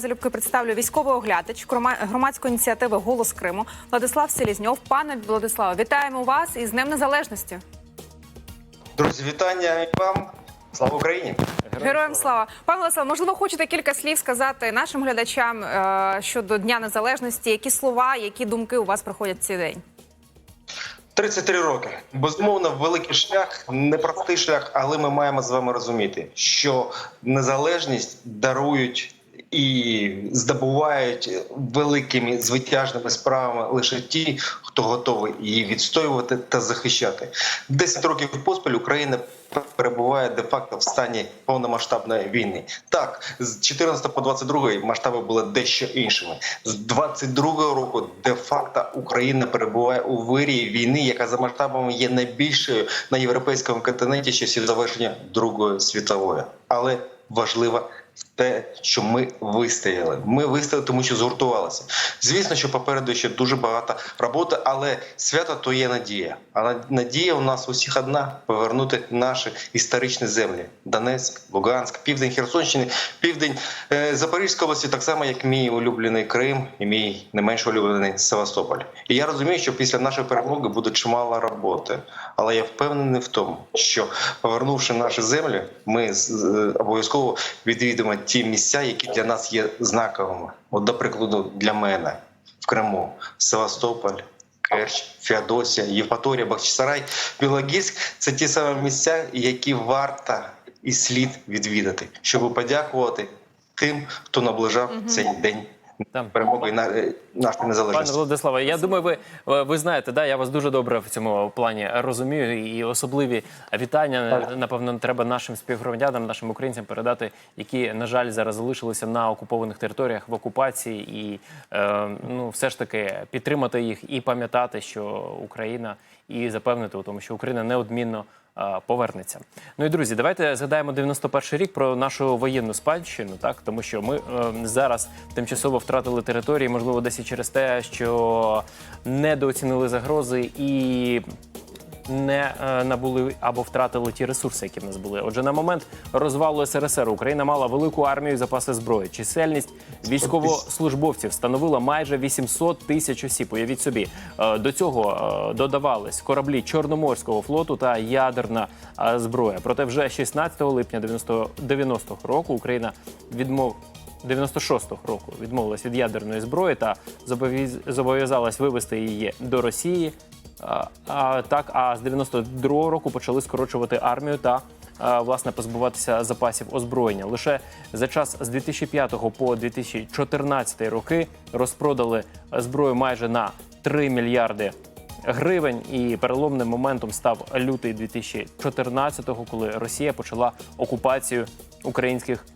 Залюбки представлю військовий оглядач громадської ініціативи Голос Криму Владислав Селізньов. Пане Владиславе, вітаємо вас із Днем Незалежності. Друзі, вітання вам. Слава Україні! Героям слава пане Владиславе, можливо, хочете кілька слів сказати нашим глядачам е, щодо Дня Незалежності. Які слова, які думки у вас проходять цей день? 33 роки. Безумовно, великий шлях, непростий шлях, але ми маємо з вами розуміти, що незалежність дарують і здобувають великими звитяжними справами лише ті, хто готовий її відстоювати та захищати. 10 років поспіль Україна перебуває де-факто в стані повномасштабної війни. Так, з 14 по 22 масштаби були дещо іншими. З 22 року де-факто Україна перебуває у вирії війни, яка за масштабами є найбільшою на європейському континенті часів завершення Другої світової. Але важливо те, що ми вистояли. Ми вистояли, тому що згуртувалися. Звісно, що попереду ще дуже багато роботи, але свято то є надія. А на- надія у нас усіх одна повернути наші історичні землі: Донецьк, Луганськ, південь Херсонщини, південь е, Запорізької області, так само як мій улюблений Крим і мій не менш улюблений Севастополь. І я розумію, що після нашої перемоги буде чимало роботи, але я впевнений в тому, що повернувши наші землі, ми з- обов'язково відвідимо ті місця, які для нас є знаковими. От, до прикладу, для мене в Криму Севастополь. Керч, Феодосія, Євпаторія, Бахчисарай, Білогірськ це ті самі місця, які варто і слід відвідати, щоб подякувати тим, хто наближав цей день. Перемоги на е, нашої Пане незалежності. Владиславе, я думаю, ви, ви знаєте, да, я вас дуже добре в цьому плані розумію. І особливі вітання, напевно, треба нашим співгромадянам, нашим українцям передати, які, на жаль, зараз залишилися на окупованих територіях в окупації, і е, ну, все ж таки підтримати їх і пам'ятати, що Україна, і запевнити у тому, що Україна неодмінно повернеться. Ну і друзі, давайте згадаємо 91-й рік про нашу воєнну спадщину, так тому що ми е, зараз тимчасово втратили території, можливо, десь і через те, що недооцінили загрози і. Не е, набули або втратили ті ресурси, які в нас були. Отже, на момент розвалу СРСР Україна мала велику армію запаси зброї. Чисельність військовослужбовців становила майже 800 тисяч осіб. Уявіть собі, Е, до цього е, додавались кораблі Чорноморського флоту та ядерна зброя. Проте вже 16 липня 90 90-го року Україна відмов 96-го року відмовилась від ядерної зброї та зобов'яз- зобов'язалась вивести її до Росії. А, так, а з 92-го року почали скорочувати армію та власне позбуватися запасів озброєння. Лише за час з 2005 по 2014 роки розпродали зброю майже на 3 мільярди гривень. І переломним моментом став лютий 2014-го, коли Росія почала окупацію українських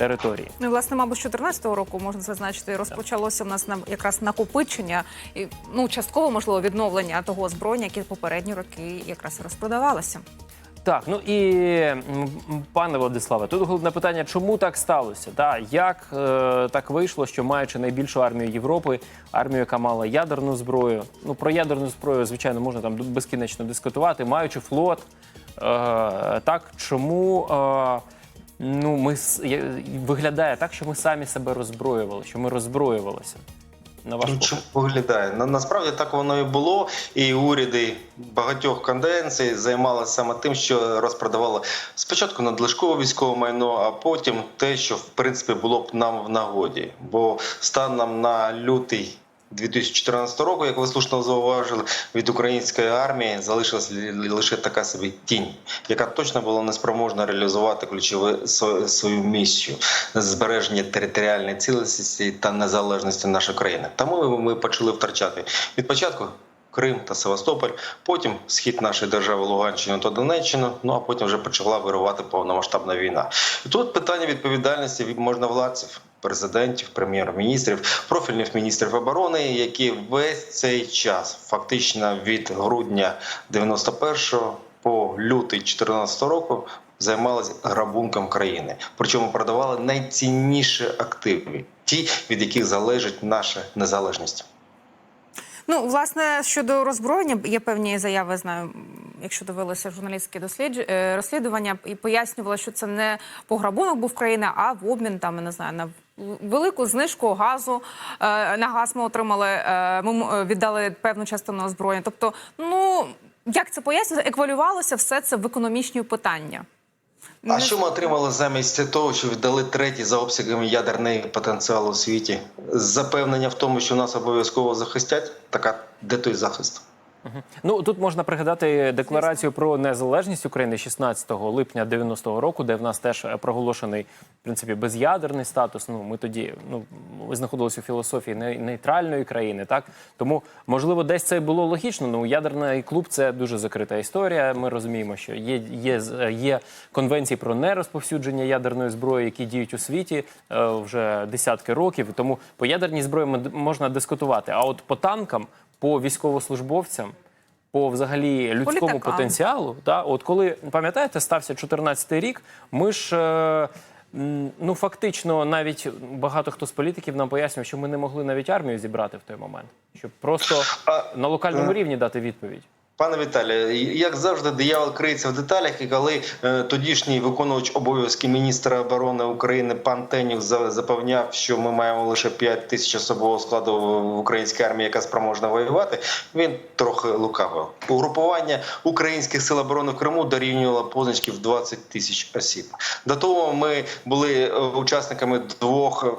територій. Ну, власне, мабуть, з 2014 року можна зазначити, розпочалося в нас на якраз накопичення і ну частково можливо відновлення того озброєння, яке попередні роки якраз розпродавалося. Так, ну і пане Владиславе, тут головне питання, чому так сталося? Та як е, так вийшло, що маючи найбільшу армію Європи, армію, яка мала ядерну зброю. Ну про ядерну зброю, звичайно, можна там безкінечно дискутувати, маючи флот. Е, так, чому е, ну ми виглядає так, що ми самі себе роззброювали, що ми роззброювалися? На ваш Ну, чому виглядає? На, насправді так воно і було. І уряди багатьох канденцій займалися саме тим, що розпродавали спочатку надлишкове військове майно, а потім те, що в принципі було б нам в нагоді. Бо станом на лютий. 2014 року, як ви слушно зауважили, від української армії залишилась лише така собі тінь, яка точно була неспроможна реалізувати ключову свою місію збереження територіальної цілісності та незалежності нашої країни. Тому ми почали втрачати від початку. Крим та Севастополь, потім схід нашої держави Луганщину та Донеччину. Ну а потім вже почала вирувати повномасштабна війна. І тут питання відповідальності від можновладців, президентів, прем'єр-міністрів, профільних міністрів оборони, які весь цей час, фактично від грудня 91-го по лютий 2014 року, займалися грабунком країни. Причому продавали найцінніші активи, ті, від яких залежить наша незалежність. Ну, власне, щодо роззброєння, є певні заяви, знаю, якщо дивилися журналістські дослідж... е, розслідування, і пояснювали, що це не пограбунок був країни, а в обмін там, не знаю, на велику знижку газу е, на газ. Ми отримали. е, Ми е, віддали певну частину озброєння. Тобто, ну як це пояснюється, еквалювалося все це в економічні питання. А Не що ми отримали замість того, що віддали третій за обсягами ядерний потенціал у світі? Запевнення в тому, що нас обов'язково захистять. Така де той захист? Ну тут можна пригадати декларацію про незалежність України 16 липня 90-го року, де в нас теж проголошений в принципі без'ядерний статус. Ну ми тоді ну ми знаходилися у філософії нейтральної країни, так тому можливо десь це було логічно. Ну ядерний клуб це дуже закрита історія. Ми розуміємо, що є, є, є конвенції про нерозповсюдження ядерної зброї, які діють у світі е, вже десятки років. Тому по ядерній зброї можна дискутувати. А от по танкам, по військовослужбовцям. По взагалі людському Політикам. потенціалу, та от коли пам'ятаєте, стався 14-й рік, ми ж е, ну фактично навіть багато хто з політиків нам пояснює, що ми не могли навіть армію зібрати в той момент, щоб просто А, на локальному рівні дати відповідь. Пане Віталію, як завжди, диявол криється в деталях, і коли е, тодішній виконувач обов'язки міністра оборони України пан Тенів запевняв, що ми маємо лише 5 тисяч особового складу в українській армії, яка спроможна воювати, він трохи лукавив. Угрупування українських сил оборони в Криму дорівнювало позначки в 20 тисяч осіб. До того ми були е, учасниками двох.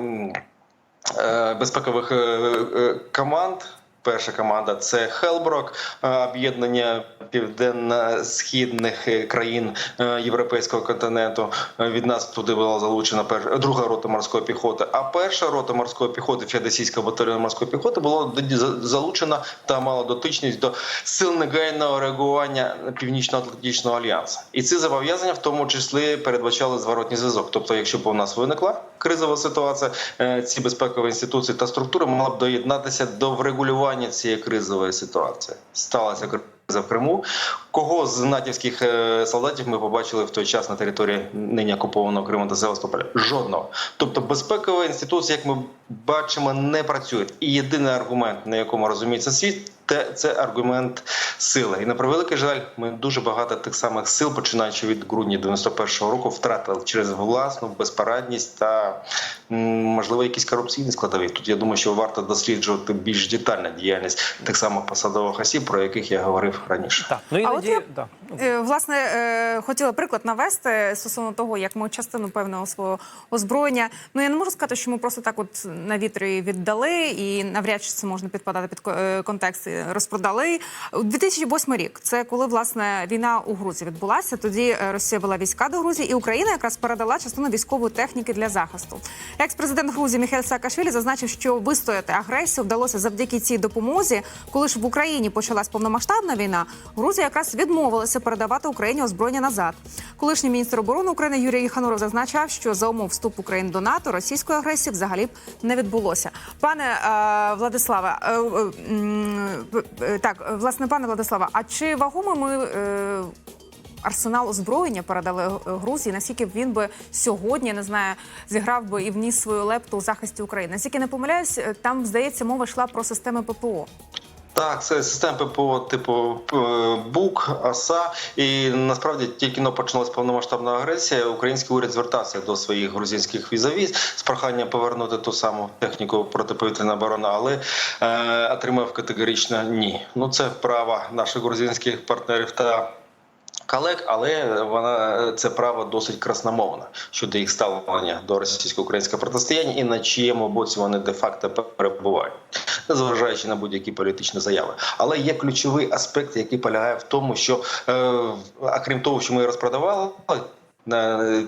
е, безпекових е, команд. Перша команда це Хелброк, е, об'єднання південно-східних е, країн е, європейського континенту. Від нас туди була залучена перша друга рота морської піхоти. А перша рота морської піхоти, феодосійського батальйону морської піхоти, була залучена та мала дотичність до сил негайного реагування Північно-Атлантичного альянсу. І ці зобов'язання в тому числі передбачали зворотній зв'язок. Тобто, якщо б у нас виникла кризова ситуація, ці безпекові інституції та структури мали б доєднатися до врегулювання цієї кризової ситуації. Сталася криза в Криму. Кого з натівських е, солдатів ми побачили в той час на території нині окупованого Криму та Севастополя? Жодного. Тобто безпекова інституції, як ми бачимо, не працює. І єдиний аргумент, на якому розуміється світ, те- це аргумент сили. І на превеликий жаль, ми дуже багато тих самих сил, починаючи від грудня 91-го року, втратили через власну безпарадність та можливо якісь корупційні складові. Тут я думаю, що варто досліджувати більш детальну діяльність тих самих посадових осіб, про яких я говорив раніше. Так, ну А от я- да. Е, Власне, е, хотіла приклад навести стосовно того, як ми частину певного свого озброєння. Ну я не можу сказати, що ми просто так, от на вітрі віддали, і навряд чи це можна підпадати під е, контекст розпродали. У 2008 рік це коли власне війна у Грузії відбулася. Тоді е, Росія вела війська до Грузії, і Україна якраз передала частину військової техніки для захисту. Екс-президент Грузії Міхель Саакашвілі зазначив, що вистояти агресію вдалося завдяки цій допомозі. Коли ж в Україні почалась повномасштабна війна, Грузія якраз відмовилася передавати Україні озброєння назад. Колишній міністр оборони України Юрій Єхануров зазначав, що за умов вступу України до НАТО російської агресії взагалі б не відбулося. Пане е, Владиславе, е, е, так, е, власне, пане Владиславе, а чи вагомо ми? Е, Арсенал озброєння передали е, Грузії. Наскільки він би сьогодні не знаю, зіграв би і вніс свою лепту у захисті України? Наскільки не помиляюсь, е, там здається мова йшла про системи ППО. Так, це система ППО типу е, БУК, АСА. І насправді тільки но почалась повномасштабна агресія. Український уряд звертався до своїх грузинських візавіз з проханням повернути ту саму техніку протиповітряної оборони, але е, отримав категорично ні. Ну це права наших грузинських партнерів та. Колег, але вона це право досить красномовна щодо їх ставлення до російсько-українського протистояння і на чиєму боці вони де-факто перебувають, незважаючи на будь-які політичні заяви. Але є ключовий аспект, який полягає в тому, що е, окрім крім того, що ми розпродавали.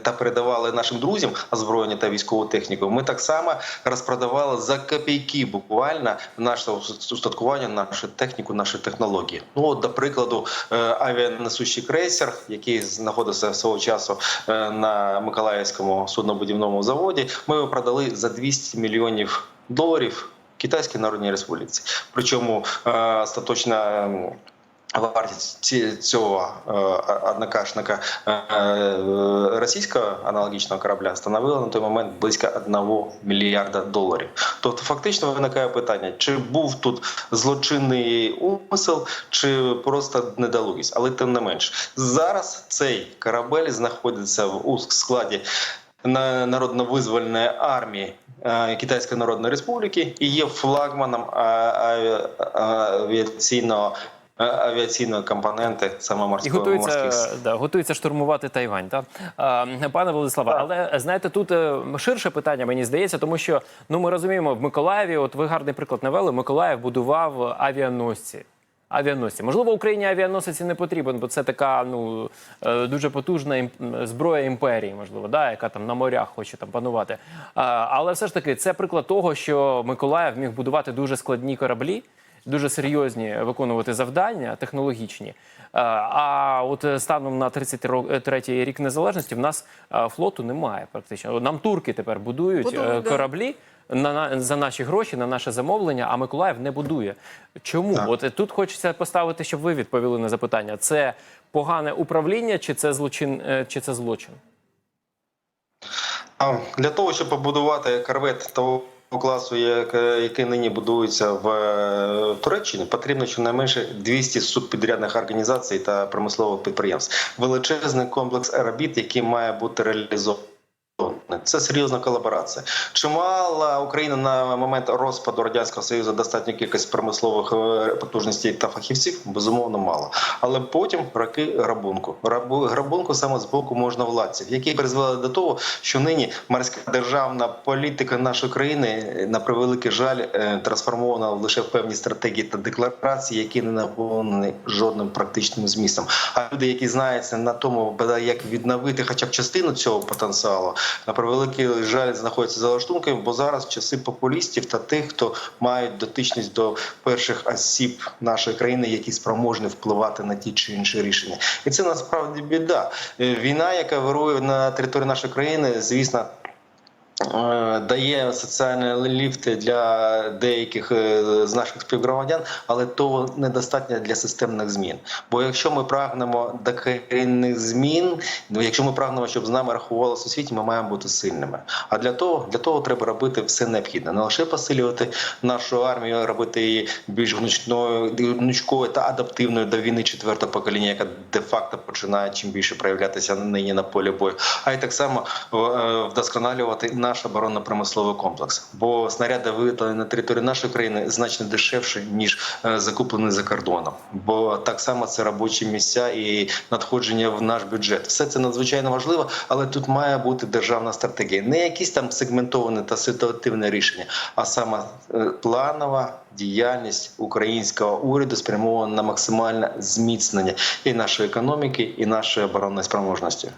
Та передавали нашим друзям озброєння та військову техніку. Ми так само розпродавали за копійки буквально наше устаткування, нашу техніку, наші технології. Ну от, до прикладу, е, авіанесущий крейсер, який знаходився свого часу е, на Миколаївському суднобудівному заводі, ми його продали за 200 мільйонів доларів Китайській Народній Республіці. Причому е, остаточна. Вартість цього е, однокашника е, е, російського аналогічного корабля становила на той момент близько 1 мільярда доларів. Тобто, фактично виникає питання: чи був тут злочинний умисел, чи просто недолугість. Але тим не менш, зараз цей корабель знаходиться в складі на- народно-визвольної армії Китайської Народної Республіки і є флагманом авіаційного авіаційної компоненти саме і готується, морських... да, готується штурмувати Тайвань. Так? Пане Владиславе, Так. але знаєте, тут е, ширше питання, мені здається, тому що ну ми розуміємо, в Миколаєві, от ви гарний приклад навели, Миколаїв будував авіаносці. Авіаносці. Можливо, Україні авіаносець і не потрібен, бо це така ну е, дуже потужна зброя імперії, можливо, да, яка там на морях хоче там панувати. Але все ж таки, це приклад того, що Миколаїв міг будувати дуже складні кораблі, дуже серйозні виконувати завдання технологічні. Е, А от е, станом на 33-й рік незалежності в нас е, флоту немає практично. Нам турки тепер будують е, кораблі на, на за наші гроші, на наше замовлення, а Миколаїв не будує. Чому? Так. От е, тут хочеться поставити, щоб ви відповіли на запитання: це погане управління, чи це злочин, е, чи це злочин? Для того, щоб побудувати корвет того класу, як- який нині будується в е, Туреччині, потрібно щонайменше 200 субпідрядних організацій та промислових підприємств. Величезний комплекс робіт, який має бути реалізований. Це серйозна колаборація. Чи мала Україна на момент розпаду радянського союзу достатню кількість промислових е, потужностей та фахівців? Безумовно, мало. Але потім роки грабунку. Рабу- Грабунку саме з боку можновладців, які призвели до того, що нині морська державна політика нашої країни е, на превеликий жаль е, трансформована лише в певні стратегії та декларації, які не наповнені жодним практичним змістом. А люди, які знаються на тому, як відновити хоча б частину цього потенціалу, на превеликий жаль знаходяться за лаштунками, бо зараз часи популістів та тих, хто мають дотичність до перших осіб нашої країни, які спроможні впливати на ті чи інші рішення. І це насправді біда. Е, Війна, яка вирує на території нашої країни, звісно. Е, Дає соціальні ліфти для деяких е, з наших співгромадян, але того недостатньо для системних змін. Бо якщо ми прагнемо до корінних змін, ну якщо ми прагнемо, щоб з нами рахувалося у світі, ми маємо бути сильними. А для того для того треба робити все необхідне, не лише посилювати нашу армію, робити її більш гнучною, гнучкою та адаптивною до війни четвертого покоління, яка де-факто починає чим більше проявлятися нині на полі бою, а й так само е, вдосконалювати наш оборонно-промисловий комплекс. Бо снаряди виготовлені на території нашої країни значно дешевше ніж е, закуплені за кордоном. Бо так само це робочі місця і надходження в наш бюджет. Все це надзвичайно важливо, але тут має бути державна стратегія, не якісь там сегментоване та ситуативне рішення, а саме е, планова діяльність українського уряду спрямована на максимальне зміцнення і нашої економіки, і нашої оборонної спроможності.